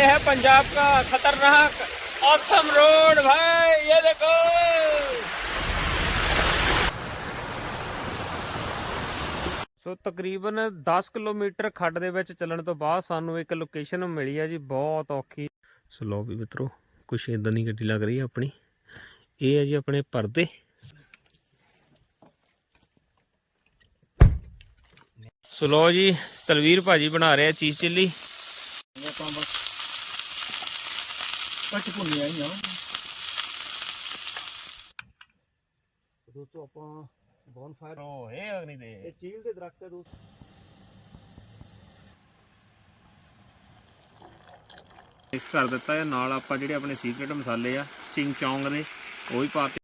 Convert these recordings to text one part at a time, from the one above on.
ये है पंजाब का खतरनाक औसम रोड भाई ये देखो ਸੋ ਤਕਰੀਬਨ 10 ਕਿਲੋਮੀਟਰ ਖੱਡ ਦੇ ਵਿੱਚ ਚੱਲਣ ਤੋਂ ਬਾਅਦ ਸਾਨੂੰ ਇੱਕ ਲੋਕੇਸ਼ਨ ਮਿਲੀ ਹੈ ਜੀ ਬਹੁਤ ਔਖੀ ਸੋ ਲੋ ਵੀ ਮਿੱਤਰੋ ਕੁਛ ਇਦਾਂ ਦੀ ਗੱਡੀ ਲੱਗ ਰਹੀ ਹੈ ਆਪਣੀ ਇਹ ਹੈ ਜੀ ਆਪਣੇ ਪਰਦੇ ਸੋ ਲੋ ਜੀ ਤਲਵੀਰ ਭਾਜੀ ਬਣਾ ਰਿਹਾ ਚੀਜ਼ ਚਿੱਲੀ ਕੱਟ ਭੁੰਨੀ ਆਈ ਆ। ਦੋਸਤੋ ਆਪਾਂ ਬੌਨਫਾਇਰ ਓ ਇਹ ਅਗਨੀ ਦੇ। ਇਹ ਚੀਲ ਦੇ ਦਰਖਤ ਹੈ ਦੋਸਤੋ। ਮਿਕਸ ਕਰ ਦਿੱਤਾ ਹੈ। ਨਾਲ ਆਪਾਂ ਜਿਹੜੇ ਆਪਣੇ ਸੀਕ੍ਰੀਟ ਮਸਾਲੇ ਆ ਚਿੰਗ ਚੌਂਗ ਦੇ ਉਹ ਵੀ ਪਾਤੇ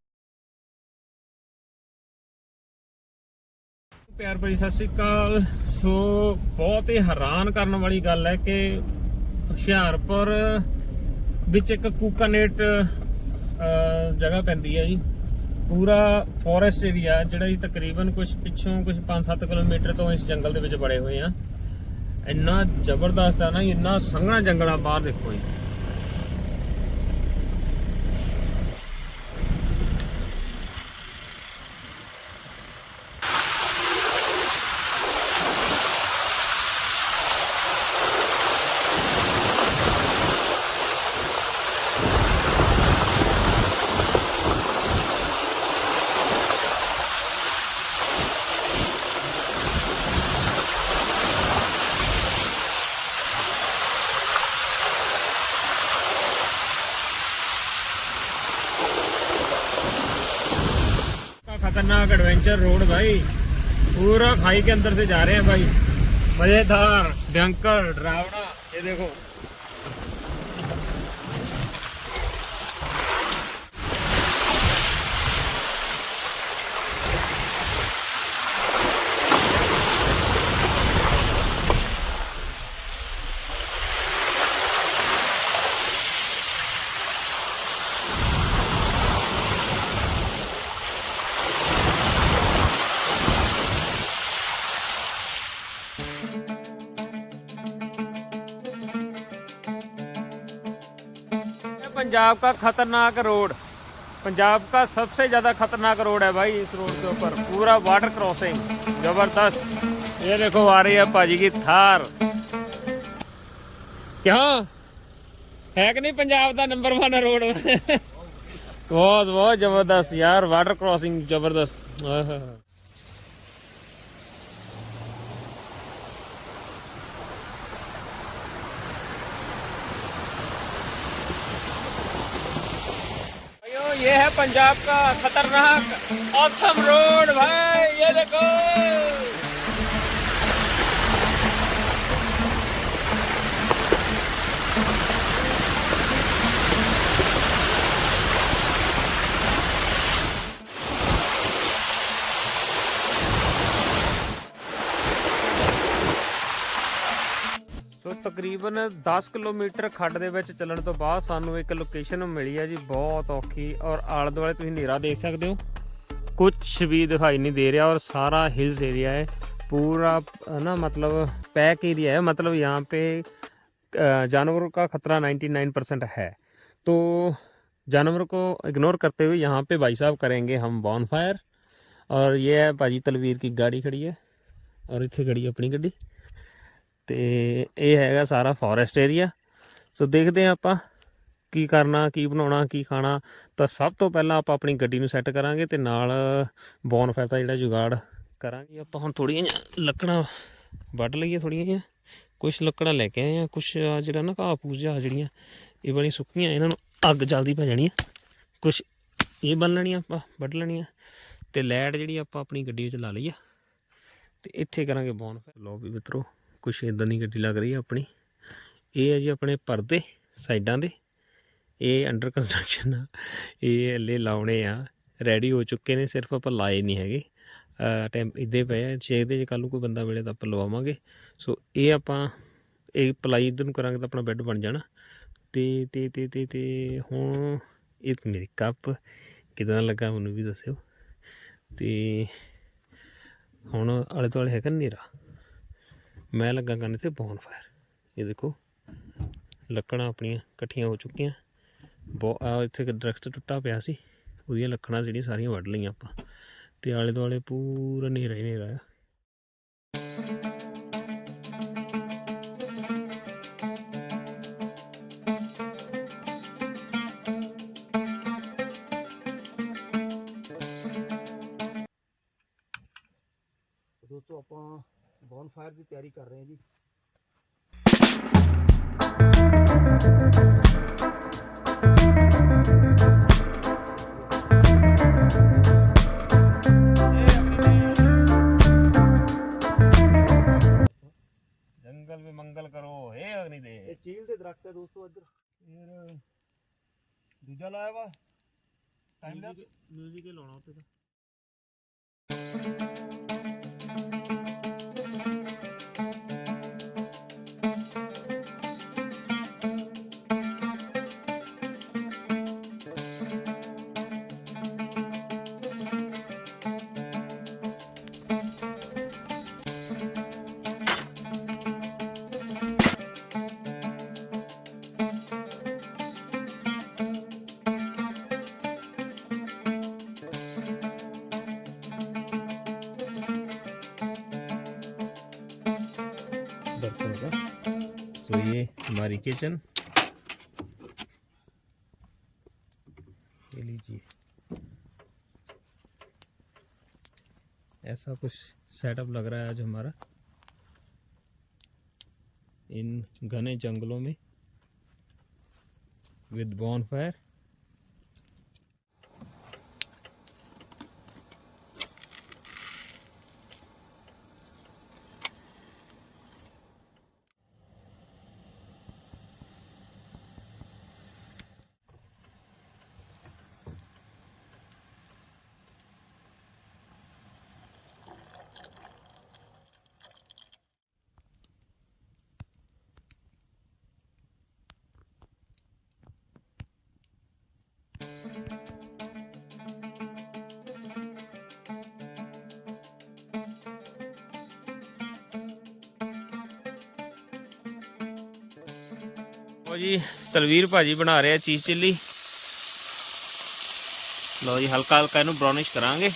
ਪਿਆਰ ਭਰੀ ਸਤਿ ਸ੍ਰੀ ਅਕਾਲ। ਸੋ ਬਹੁਤ ਹੀ ਹੈਰਾਨ ਕਰਨ ਵਾਲੀ ਗੱਲ ਹੈ ਕਿ ਹੁਸ਼ਿਆਰਪੁਰ ਵਿੱਚ ਇੱਕ ਕੂਕਾਨੇਟ ਜਗ੍ਹਾ ਪੈਂਦੀ ਹੈ ਜੀ। ਪੂਰਾ ਫੋਰੈਸਟ ਏਰੀਆ ਜਿਹੜਾ ਜੀ ਤਕਰੀਬਨ ਕੁਝ ਪਿੱਛੋਂ ਕੁਝ 5-7 ਕਿਲੋਮੀਟਰ ਤੋਂ ਇਸ ਜੰਗਲ ਦੇ ਵਿੱਚ ਬੜੇ ਹੋਏ ਆ। ਇੰਨਾ ਜ਼ਬਰਦਸਤ ਆ ਨਾ ਇੰਨਾ ਸੰਘਣਾ ਜੰਗਲ ਆ ਬਾਹਰ ਦੇਖੋ ਜੀ का खतरनाक एडवेंचर रोड भाई पूरा खाई के अंदर से जा रहे हैं भाई मजेदार भयंकर डरावना ये देखो पंजाब का खतरनाक रोड पंजाब का सबसे ज्यादा खतरनाक रोड है भाई इस रोड के ऊपर पूरा वाटर क्रॉसिंग जबरदस्त ये देखो आ रही है पाजी की थार क्या है कि नहीं पंजाब का नंबर वन रोड बहुत बहुत जबरदस्त यार वाटर क्रॉसिंग जबरदस्त ये है पंजाब का खतरनाक औसम रोड भाई ये देखो ਤਕਰੀਬਨ 10 ਕਿਲੋਮੀਟਰ ਖੱਡ ਦੇ ਵਿੱਚ ਚੱਲਣ ਤੋਂ ਬਾਅਦ ਸਾਨੂੰ ਇੱਕ ਲੋਕੇਸ਼ਨ ਮਿਲੀ ਹੈ ਜੀ ਬਹੁਤ ਔਖੀ ਔਰ ਆਲੇ ਦੁਆਲੇ ਤੁਸੀਂ ਹਨੇਰਾ ਦੇਖ ਸਕਦੇ ਹੋ ਕੁਝ ਵੀ ਦਿਖਾਈ ਨਹੀਂ ਦੇ ਰਿਹਾ ਔਰ ਸਾਰਾ ਹਿਲਸ ਏਰੀਆ है पूरा है ना मतलब पैक एरिया है मतलब यहाँ पे अ, जानवरों का खतरा 99% है तो जानवरों को इग्नोर करते हुए यहाँ पे भाई साहब करेंगे हम बॉन फायर और ये है भाजी तलवीर की गाड़ी खड़ी है और इतने खड़ी है अपनी ਗੱਡੀ ਤੇ ਇਹ ਹੈਗਾ ਸਾਰਾ ਫੋਰੈਸਟ ਏਰੀਆ ਸੋ ਦੇਖਦੇ ਹਾਂ ਆਪਾਂ ਕੀ ਕਰਨਾ, ਕੀ ਬਣਾਉਣਾ, ਕੀ ਖਾਣਾ। ਤਾਂ ਸਭ ਤੋਂ ਪਹਿਲਾਂ ਆਪਾਂ ਆਪਣੀ ਗੱਡੀ ਨੂੰ ਸੈੱਟ ਕਰਾਂਗੇ ਤੇ ਨਾਲ ਬੌਨਫਾਇਰ ਦਾ ਜਿਹੜਾ ਜੁਗਾੜ ਕਰਾਂਗੇ। ਆਪਾਂ ਹੁਣ ਥੋੜੀਆਂ ਜਿਹੀਆਂ ਲੱਕੜਾਂ ਵੱਢ ਲਈਏ ਥੋੜੀਆਂ ਜਿਹੀਆਂ। ਕੁਝ ਲੱਕੜਾਂ ਲੈ ਕੇ ਆਏ ਆ ਕੁਝ ਜਿਹੜਾ ਨਾ ਘਾਹ ਫੂਸ ਜਿਹਾ ਜਿਹੜੀਆਂ, ਇਹ ਬਣੀ ਸੁੱਕੀਆਂ, ਇਹਨਾਂ ਨੂੰ ਅੱਗ ਜਲਦੀ ਪੈ ਜਾਣੀ ਆ। ਕੁਝ ਇਹ ਬੰਨ ਲੈਣੀਆਂ ਆਪਾਂ, ਵੱਢ ਲੈਣੀਆਂ ਤੇ ਲੈਟ ਜਿਹੜੀ ਆਪਾਂ ਆਪਣੀ ਗੱਡੀ ਵਿੱਚ ਲਾ ਲਈ ਆ। ਤੇ ਇੱਥੇ ਕਰਾਂਗੇ ਬੌਨਫਾਇਰ ਲੋ ਵੀ ਮਿੱਤਰੋ ਕੁਛ ਇਦਾਂ ਦੀ ਗੱਡੀ ਲੱਗ ਰਹੀ ਹੈ ਆਪਣੀ। ਇਹ ਹੈ ਜੀ ਆਪਣੇ ਪਰਦੇ ਸਾਈਡਾਂ ਦੇ। ਇਹ ਅੰਡਰ ਕੰਸਟਰਕਸ਼ਨ ਆ। ਇਹ ਹਲੇ ਲਾਉਣੇ ਆ। ਰੈਡੀ ਹੋ ਚੁੱਕੇ ਨੇ, ਸਿਰਫ ਆਪਾਂ ਲਾਏ ਨਹੀਂ ਹੈਗੇ। ਟੈਂਪ ਇੱਦੇ ਪਏ ਆ। ਚੇਕਦੇ ਜੇ ਕੱਲ ਨੂੰ ਕੋਈ ਬੰਦਾ ਮਿਲੇ ਤਾਂ ਆਪਾਂ ਲਵਾਵਾਂਗੇ। ਸੋ ਇਹ ਆਪਾਂ, ਇਹ ਪਲਾਈ ਇਧਰ ਨੂੰ ਕਰਾਂਗੇ ਤਾਂ ਆਪਣਾ ਬੈੱਡ ਬਣ ਜਾਣਾ। ਤੇ ਤੇ ਤੇ ਤੇ ਤੇ ਹੁਣ ਇਹ ਮੇਰੀ ਕੱਪ ਕਿਦਾਂ ਲੱਗਾ ਮੈਨੂੰ ਵੀ ਦੱਸਿਓ। ਤੇ ਹੁਣ ਆਲੇ ਦੁਆਲੇ ਹੈਗਾ ਹਨੇਰਾ? ਮੈਂ ਲੱਗਾ ਕਰਨ ਇੱਥੇ ਬੌਨ ਫਾਇਰ ਇਹ ਦੇਖੋ, ਲੱਕੜਾਂ ਆਪਣੀਆਂ ਇਕੱਠੀਆਂ ਹੋ ਚੁੱਕੀਆਂ। ਬਹੁਤ ਆ ਇੱਥੇ ਇੱਕ ਦਰਖਤ ਟੁੱਟਾ ਪਿਆ ਸੀ। ਉਹਦੀਆਂ ਲੱਕੜਾਂ ਜਿਹੜੀਆਂ ਸਾਰੀਆਂ ਵੱਢ ਲਈਆਂ ਆਪਾਂ। ਤੇ ਆਲੇ ਦੁਆਲੇ ਪੂਰਾ ਹਨੇਰਾ ਹੀ ਹਨੇਰਾ ਆ। ਦੋਸਤੋ ਆਪਾਂ ਬੌਨ ਫਾਇਰ ਦੀ ਤਿਆਰੀ ਕਰ ਰਹੇ ਹਾਂ ਜੀ। ਜੰਗਲ ਵਿੱਚ ਮੰਗਲ ਕਰੋ ਏ ਅਗਨੀ ਦੇ ਇਹ ਚੀਲ ਦੇ ਦਰਖਤ ਹੈ ਦੋਸਤੋ ਇੱਧਰ। ਇਹ ਦੂਜਾ ਲਾਇਆ ਵਾ। ਟਾਈਮ ਦਾ। ਮਿਊਜ਼ਿਕ ਹੀ ਲਾਉਣਾ ਉੱਤੇ ਤਾਂ। बर्तन का सो ये हमारी किचन ये लीजिए। ऐसा कुछ सेटअप लग रहा है आज हमारा। इन घने जंगलों में। विद बॉन फायर ਲਓ ਜੀ ਤਲਵੀਰ ਭਾਜੀ ਬਣਾ ਰਿਹਾ ਚੀਜ਼ ਚਿੱਲੀ। ਲਓ ਜੀ ਹਲਕਾ ਹਲਕਾ ਇਹਨੂੰ ਬ੍ਰਾਊਨਿਸ਼ ਕਰਾਂਗੇ।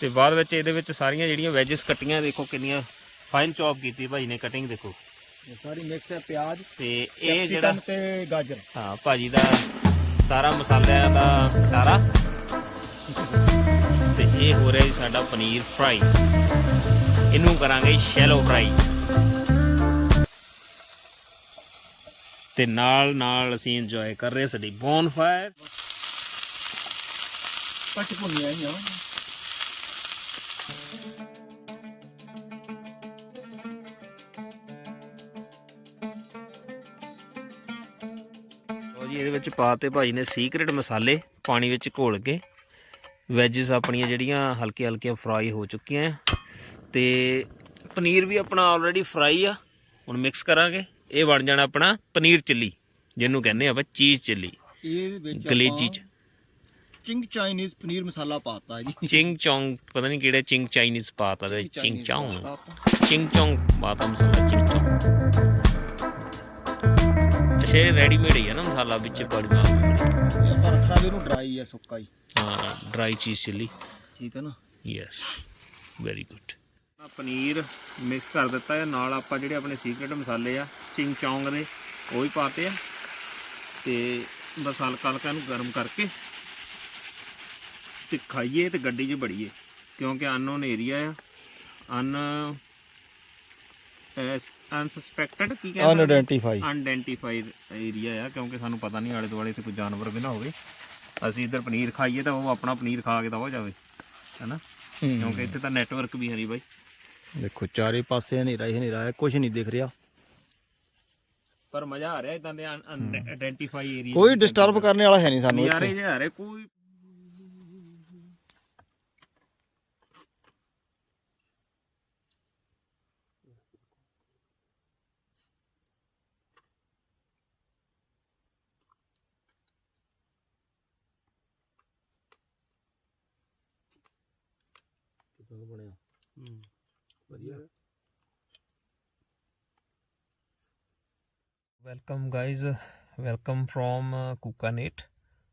ਤੇ ਬਾਅਦ ਵਿੱਚ ਇਹਦੇ ਵਿੱਚ ਸਾਰੀਆਂ ਜਿਹੜੀਆਂ ਵੈਜਸ ਕੱਟੀਆਂ ਦੇਖੋ ਕਿੰਨੀਆਂ ਫਾਈਨ ਚੌਪ ਕੀਤੀ ਭਾਜੀ ਨੇ ਕਟਿੰਗ ਦੇਖੋ। ਇਹ ਸਾਰੀ ਮਿਕਸ ਹੈ ਪਿਆਜ਼ ਤੇ ਇਹ ਜਿਹੜਾ ਤੇ ਗਾਜਰ। ਹਾਂ ਭਾਜੀ ਦਾ ਸਾਰਾ ਮਸਾਲਿਆਂ ਦਾ ਖਟਾਰਾ ਤੇ ਇਹ ਹੋ ਰਿਹਾ ਜੀ ਸਾਡਾ ਪਨੀਰ ਫਰਾਈ ਇਹਨੂੰ ਕਰਾਂਗੇ ਸ਼ੈਲੋ ਫਰਾਈ ਤੇ ਨਾਲ ਨਾਲ ਅਸੀਂ ਇੰਜੋਏ ਕਰ ਰਹੇ ਸਾਡੀ ਬੌਨ ਫਾਇਰ ਕੱਟ ਭੁੰਨੀਆਂ ਆਈਆਂ ਲਓ ਜੀ ਇਹਦੇ ਵਿੱਚ ਪਾਤੇ ਭਾਜੀ ਨੇ ਸੀਕ੍ਰੀਟ ਮਸਾਲੇ ਪਾਣੀ ਵਿੱਚ ਘੋਲ ਕੇ। ਵੈਜਸ ਆਪਣੀਆਂ ਜਿਹੜੀਆਂ ਹਲਕੇ ਹਲਕੀਆਂ ਫਰਾਈ ਹੋ ਚੁੱਕੀਆਂ ਆ। ਤੇ ਪਨੀਰ ਵੀ ਆਪਣਾ ਆਲਰੇਡੀ ਫਰਾਈ ਆ। ਹੁਣ ਮਿਕਸ ਕਰਾਂਗੇ। ਇਹ ਬਣ ਜਾਣਾ ਆਪਣਾ ਪਨੀਰ ਚਿੱਲੀ ਜਿਹਨੂੰ ਕਹਿੰਦੇ ਆ ਆਪਾਂ ਚੀਜ਼ ਚਿੱਲੀ ਇਹ ਵਿੱਚ ਗਲੇਜੀ ਚ। ਚਿੰਗ ਚਾਈਨੀਜ਼ ਪਨੀਰ ਮਸਾਲਾ ਪਾਤਾ ਜੀ। ਚਿੰਗ ਚੌਂਗ ਪਤਾ ਨਹੀਂ ਕਿਹੜੇ ਚਿੰਗ ਚਾਈਨੀਜ਼ ਪਾਤਾ ਤੇ ਚਿੰਗ ਚੌਂਗ। ਚਿੰਗ। ਚੌਂਗ ਪਾਤਾ ਮਸਾਲਾ ਚਿੰਗ ਚੌਂਗ। ਇਹ ਰੈਡੀਮੇਡ ਹੀ ਹੈ ਨਾ ਮਸਾਲਾ ਵਿੱਚ ਬੜੀ ਮਾਰ ਇਹ ਆਪਾਂ ਰੱਖਣਾ ਵੀ ਇਹਨੂੰ ਡਰਾਈ ਹੈ ਸੁੱਕਾ ਹੀ। ਹਾਂ ਡਰਾਈ ਚੀਜ਼ ਚਿੱਲੀ। ਠੀਕ ਹੈ ਨਾ? Yes very good paneer mix ਕਰ ਦਿੱਤਾ ਹੈ। ਨਾਲ ਆਪਾਂ ਜਿਹੜੇ ਆਪਣੇ ਸੀਕ੍ਰੀਟ ਮਸਾਲੇ ਆ ਚਿੰਗ ਚੌਂਗ ਦੇ ਉਹ ਵੀ ਪਾਤੇ ਆ। ਤੇ ਬਸ ਹਲਕਾ ਹਲਕਾ ਇਹਨੂੰ ਗਰਮ ਕਰਕੇ ਤੇ ਖਾਈਏ ਤੇ ਗੱਡੀ 'ਚ ਬੜੀਏ ਕਿਉਂਕਿ ਅਨਨੋਨ ਏਰੀਆ ਆ। ਅਨ ਅਨਸਸਪੈਕਟਡ ਕੀ ਕਹਿੰਦੇ ਅਨਆਇਡੈਂਟੀਫਾਈ ਅਨਡੈਂਟੀਫਾਈਡ ਏਰੀਆ ਆ ਕਿਉਂਕਿ ਸਾਨੂੰ ਪਤਾ ਨਹੀਂ ਆਲੇ ਦੁਆਲੇ ਤੇ ਕੋਈ ਜਾਨਵਰ ਵੀ ਨਾ ਹੋਵੇ। ਅਸੀਂ ਇੱਧਰ ਪਨੀਰ ਖਾਈਏ ਤਾਂ ਉਹ ਆਪਣਾ ਪਨੀਰ ਖਾ ਕੇ ਤਾਂ ਹੋ ਜਾਵੇ ਹੈਨਾ? ਕਿਉਂਕਿ ਇੱਥੇ ਤਾਂ ਨੈਟਵਰਕ ਵੀ ਹੈ ਨਹੀਂ ਬਾਈ। ਦੇਖੋ ਚਾਰੇ ਪਾਸੇ ਹਨੇਰਾ ਹੀ ਹਨੇਰਾ ਹੈ ਕੁਝ ਨਹੀਂ ਦਿਖ ਰਿਹਾ। ਪਰ ਮਜ਼ਾ ਆ ਰਿਹਾ ਇਦਾਂ ਦੇ ਆਇਡੈਂਟੀਫਾਈ ਏਰੀਆ ਕੋਈ ਡਿਸਟਰਬ ਕਰਨ ਵਾਲਾ ਹੈ ਨਹੀਂ ਸਾਨੂੰ ਇੱਥੇ। ਜਿਹੇ ਆ ਰਹੇ ਕੋਈ ਬਣਿਆ? ਵਧੀਆ ਵੈਲਕਮ ਗਾਇਜ਼ ਵੈਲਕਮ ਫਰੋਮ ਕੁਕਾਨੇਟ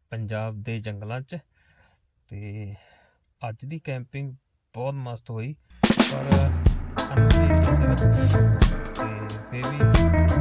ਪੰਜਾਬ ਦੇ ਜੰਗਲਾਂ 'ਚ। ਤੇ ਅੱਜ ਦੀ ਕੈਂਪਿੰਗ ਬਹੁਤ ਮਸਤ ਹੋਈ। ਪਰ ਸਾਨੂੰ ਨਹੀਂ ਸੀਗਾ ਤੇ ਫੇਰ ਵੀ